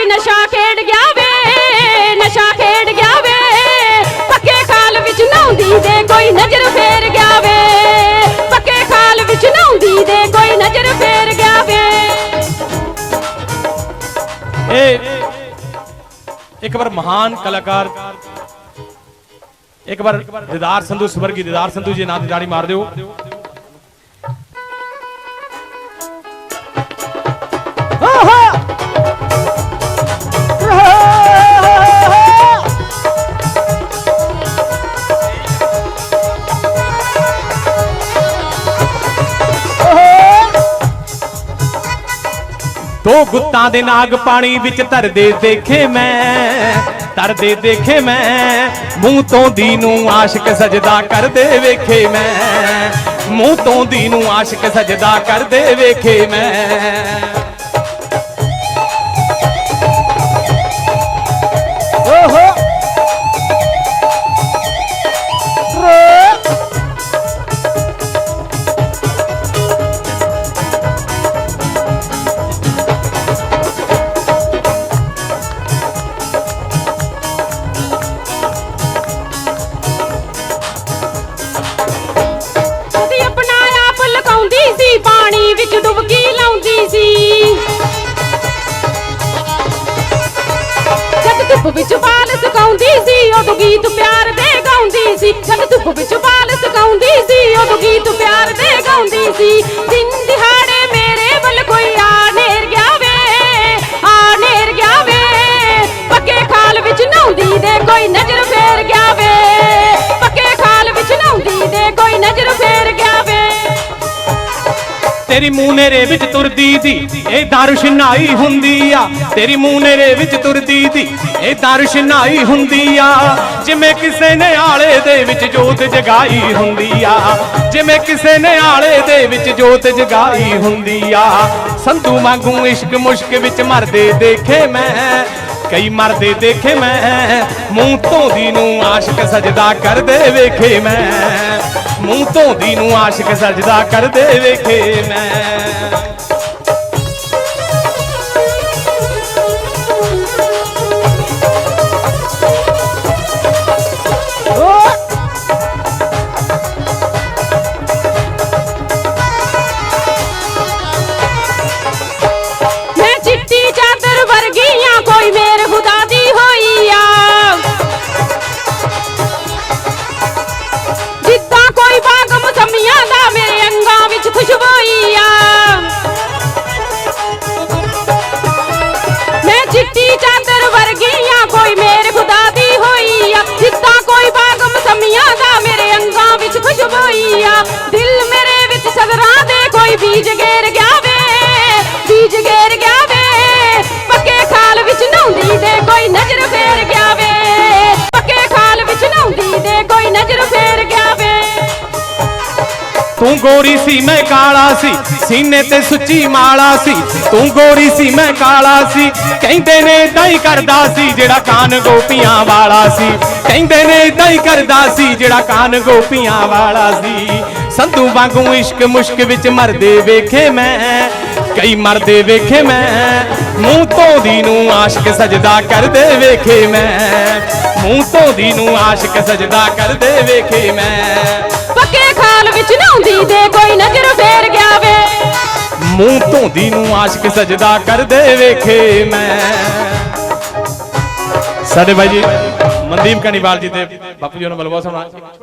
ਕੋਈ ਨਸ਼ਾ ਖੇਡ ਗਿਆ ਵੇ, ਨਸ਼ਾ ਖੇਡ ਗਿਆ ਵੇ। ਪੱਕੇ ਖਾਲ ਵਿੱਚ ਨਹਾਉਂਦੀ ਦੇ ਕੋਈ ਨਜ਼ਰ ਫੇਰ ਗਿਆ ਵੇ। ਪੱਕੇ ਖਾਲ ਵਿੱਚ ਨਹਾਉਂਦੀ ਦੇ ਕੋਈ ਨਜ਼ਰ ਫੇਰ ਗਿਆ ਵੇ। ਇਹ ਇੱਕ ਵਾਰ ਮਹਾਨ ਕਲਾਕਾਰ, ਇੱਕ ਵਾਰ ਦਿਦਾਰ ਸੰਧੂ, ਸਵਰਗੀ ਦਿਦਾਰ ਸੰਧੂ ਜੀ ਨਾਂ ਦੀ ਤਾੜੀ ਮਾਰ ਦਿਓ। ਦੋ ਗੁੱਤਾਂ ਦੇ ਨਾਗ ਪਾਣੀ ਵਿੱਚ ਧਰਦੇ ਦੇਖੇ ਮੈਂ, ਧਰਦੇ ਦੇਖੇ ਮੈਂ, ਮੂੰਹ ਤੋਂ ਦੀ ਨੂੰ ਆਸ਼ਿਕ ਸਜਦਾ ਕਰਦੇ ਵੇਖੇ ਮੈਂ, ਮੂੰਹ ਤੋਂ ਦੀ ਨੂੰ ਆਸ਼ਿਕ ਸਜਦਾ ਕਰਦੇ ਵੇਖੇ ਮੈਂ। ਵਿੱਚ ਡੁਬਕੀ ਲਾਉਂਦੀ ਸੀ। ਜਦ ਧੁੱਪ ਵਿੱਚ ਬਾਲ ਸੁਕਾਉਂਦੀ ਸੀ, ਉਦੋਂ ਗੀਤ ਪਿਆਰ ਦੇ ਗਾਉਂਦੀ ਸੀ। ਜਦ ਧੁੱਪ ਵਿੱਚ ਬਾਲ ਸੁਕਾਉਂਦੀ ਸੀ, ਉਦੋਂ ਗੀਤ ਪਿਆਰ ਦੇ ਗਾਉਂਦੀ ਸੀ। ਦਿਨ ਦਿਹਾੜੇ ਮੇਰੇ ਵੱਲ ਕੋਈ ਆ ਨੇਰ ਗਿਆ ਵੇ, ਆ ਨੇਰ ਗਿਆ ਵੇ। ਪੱਕੇ ਖਾਲ ਵਿੱਚ ਨਹਾਉਂਦੀ ਦੇ ਕੋਈ ਨਜ਼ਰ ਫੇਰ ਗਿਆ ਵੇ। ਪੱਕੇ ਖਾਲ ਵਿੱਚ ਨਹਾਉਂਦੀ ਦੇ ਕੋਈ ਨਜ਼ਰ ਫੇਰ ਤੇਰੀ ਮੂੰਹ ਨੇਰੇ ਵਿੱਚ ਤੁਰਦੀ ਦੀ ਇਹ ਦਾਰੁਸ਼ਨਾਈ ਹੁੰਦੀ ਆ। ਤੇਰੀ ਮੂੰਹ ਨੇਰੇ ਵਿੱਚ ਤੁਰਦੀ ਦੀ ਇਹ ਦਾਰੁਸ਼ਨਾਈ ਹੁੰਦੀ ਆ। ਜਿਵੇਂ ਕਿਸੇ ਨੇ ਆਲੇ ਦੇ ਵਿੱਚ ਜੋਤ ਜਗਾਈ ਹੁੰਦੀ ਆ, ਜਿਵੇਂ ਕਿਸੇ ਨੇ ਆਲੇ ਦੇ ਵਿੱਚ ਜੋਤ ਜਗਾਈ ਹੁੰਦੀ ਆ। ਸੰਧੂ ਵਾਂਗੂ ਇਸ਼ਕ ਮੁਸ਼ਕ ਵਿੱਚ ਮਰਦੇ ਦੇਖੇ ਮੈਂ, ਕਈ ਮਰਦੇ ਦੇਖੇ ਮੈਂ, ਮੂੰਹ ਧੋਦੀ ਨੂੰ ਆਸ਼ਿਕ ਸਜਦਾ ਕਰਦੇ ਵੇਖੇ ਮੈਂ। ਮੂੰਹ ਧੋਦੀ ਨੂੰ ਆਸ਼ਿਕ ਸਜਦਾ ਕਰਦੇ ਵੇਖੇ ਮੈਂ। ਤੂੰ ਗੋਰੀ ਸੀ, ਮੈਂ ਕਾਲਾ ਸੀ, ਸੀਨੇ ਤੇ ਸੁੱਚੀ ਮਾਲਾ ਸੀ। ਤੂੰ ਗੋਰੀ ਸੀ, ਮੈਂ ਕਾਲਾ ਸੀ, ਕਹਿੰਦੇ ਨੇ ਏਦਾਂ ਹੀ ਕਰਦਾ ਸੀ, ਜਿਹੜਾ ਕਾਨ ਗੋਪੀਆਂ ਵਾਲਾ ਸੀ। ਕਹਿੰਦੇ ਨੇ ਏਦਾਂ ਹੀ ਕਰਦਾ ਸੀ, ਜਿਹੜਾ ਕਾਨ ਗੋਪੀਆਂ ਵਾਲਾ ਸੀ। ਸੰਧੂ ਵਾਂਗੂ ਇਸ਼ਕ ਮੁਸ਼ਕ ਵਿੱਚ ਮਰਦੇ ਵੇਖੇ ਮੈਂ, ਕਈ ਮਰਦੇ ਵੇਖੇ ਮੈਂ। ਮੂੰਹ ਧੋਦੀ ਨੂੰ ਆਸ਼ਕ ਸਜਦਾ ਕਰਦੇ ਵੇਖੇ ਮੈਂ। ਮੂੰਹ ਧੋਦੀ ਨੂੰ ਆਸ਼ਕ ਸਜਦਾ ਕਰਦੇ ਵੇਖੇ ਮੈਂ। ਪੱਕੇ ਖਾਲ ਵਿੱਚ ਨਹਾਉਂਦੀ ਦੇ ਕੋਈ ਨਜ਼ਰ ਫੇਰ ਗਿਆ ਵੇ। ਮੂੰਹ ਧੋਂਦੀ ਨੂੰ ਆਸ਼ਿਕ ਸਜਦਾ ਕਰਦੇ ਵੇਖੇ ਮੈਂ। ਸਾਡੇ ਬਾਈ ਜੀ, ਮਨਦੀਪ ਕਨੀਵਾਲ ਜੀ ਤੇ ਬਾਪੂ ਜੀ ਨੂੰ ਬਲਵਾ ਸੁਣਾ